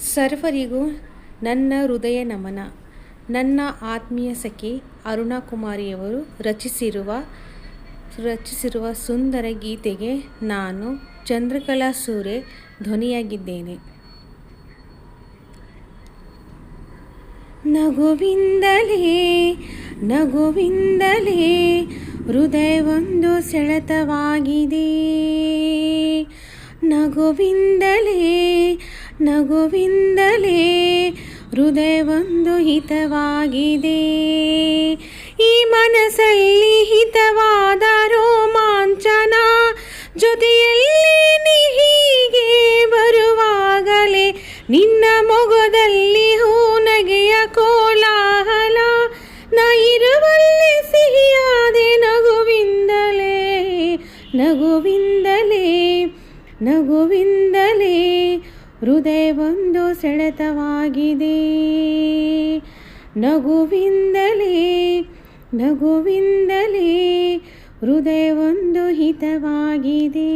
ಸರ್ವರಿಗೂ ನನ್ನ ಹೃದಯ ನಮನ. ನನ್ನ ಆತ್ಮೀಯ ಸಖಿ ಅರುಣಾ ಕುಮಾರಿಯವರು ರಚಿಸಿರುವ ರಚಿಸಿರುವ ಸುಂದರ ಗೀತೆಗೆ ನಾನು ಚಂದ್ರಕಲಾ ಸೂರೆ ಧ್ವನಿಯಾಗಿದ್ದೇನೆ. ನಗುವಿಂದಲೇ ನಗುವಿಂದಲೇ ಹೃದಯವೊಂದು ಸೆಳೆತವಾಗಿದೆ. ನಗುವಿಂದಲೇ ನಗುವಿಂದಲೇ ಹೃದಯವೊಂದು ಹಿತವಾಗಿದೆ. ಈ ಮನಸ್ಸಲ್ಲಿ ಹಿತವಾದ ರೋಮಾಂಚನ ಜೊತೆಯಲ್ಲಿ ಹೀಗೆ ಬರುವಾಗಲೇ ನಿನ್ನ ಮೊಗದಲ್ಲಿ ಹೂನಗೆಯ ಕೋಲಾಹಲ ನ ಇರುವಲ್ಲಿ ಸಿಹಿಯಾದೆ ನಗುವಿಂದಲೇ ನಗುವಿಂದಲೇ ನಗುವಿಂದಲೇ. ಹೃದಯವೊಂದು ಸೆಳೆತವಾಗಿದೆ. ನಗುವಿಂದಲೇ ನಗುವಿಂದಲೇ ಹೃದಯವೊಂದು ಹಿತವಾಗಿದೆ.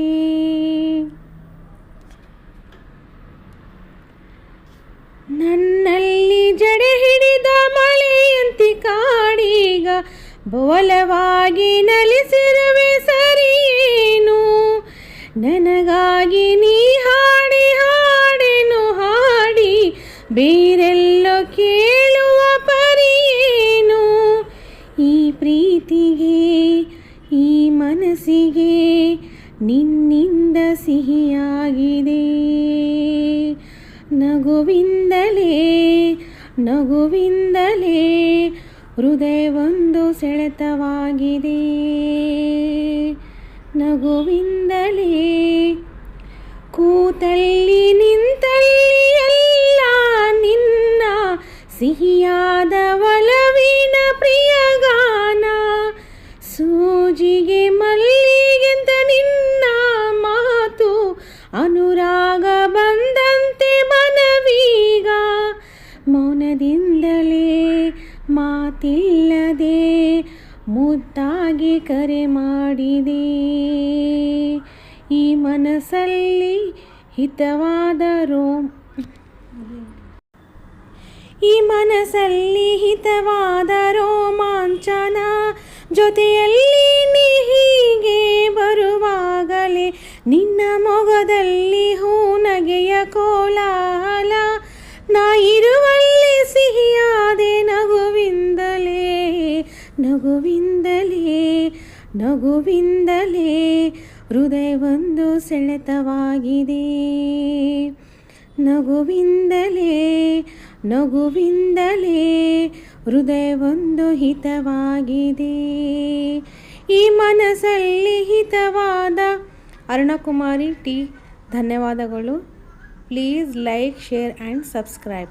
ನನ್ನಲ್ಲಿ ಜಡೆ ಹಿಡಿದ ಮಳೆಯಂತಿ ಕಾಡೀಗ ಬೋಲವಾಗಿ ನಲಿಸಿರುವೆ ಸರಿಯೇನು? ನನಗಾಗಿ ನೀ ಹಾಡಿ ಹಾ ಬೇರೆಲ್ಲೋ ಕೇಳುವ ಪರಿಯೇನು? ಈ ಪ್ರೀತಿಗೆ, ಈ ಮನಸ್ಸಿಗೆ ನಿನ್ನಿಂದ ಸಿಹಿಯಾಗಿದೆ. ನಗುವಿಂದಲೇ ನಗುವಿಂದಲೇ ಹೃದಯವೊಂದು ಸೆಳೆತವಾಗಿದೆ. ನಗುವಿಂದಲೇ ಕೂತಲ್ಲಿ ಸಿಹಿಯಾದ ಒಲವಿನ ಪ್ರಿಯಗಾನ, ಸೂಜಿಗೆ ಮಲ್ಲಿಗೆಂತ ನಿನ್ನ ಮಾತು, ಅನುರಾಗ ಬಂದಂತೆ ಮನವೀಗ, ಮೌನದಿಂದಲೇ ಮಾತಿಲ್ಲದೆ ಮುದ್ದಾಗಿ ಕರೆ ಮಾಡಿದೆ. ಈ ಮನಸ್ಸಲ್ಲಿ ಹಿತವಾದ ರೋಮ್ ಈ ಮನಸ್ಸಲ್ಲಿ ಹಿತವಾದ ರೋಮಾಂಚನ ಜೊತೆಯಲ್ಲಿ ನೀ ಹೀಗೆ ಬರುವಾಗಲೇ ನಿನ್ನ ಮೊಗದಲ್ಲಿ ಹೂನಗೆಯ ಕೋಲಾಹಲ. ನಾ ಇರುವಲ್ಲಿ ಸಿಹಿಯಾದೆ ನಗುವಿಂದಲೇ ನಗುವಿಂದಲೇ ನಗುವಿಂದಲೇ ಹೃದಯವೊಂದು ಸೆಳೆತವಾಗಿದೆ. ನಗುವಿಂದಲೇ ನಗುವಿಂದಲೇ ಹೃದಯವೊಂದು ಹಿತವಾಗಿದೆ. ಈ ಮನಸ್ಸಲ್ಲಿ ಹಿತವಾದ ಅರುಣಕುಮಾರಿ ಟಿ ಧನ್ಯವಾದಗಳು. Please like share and subscribe.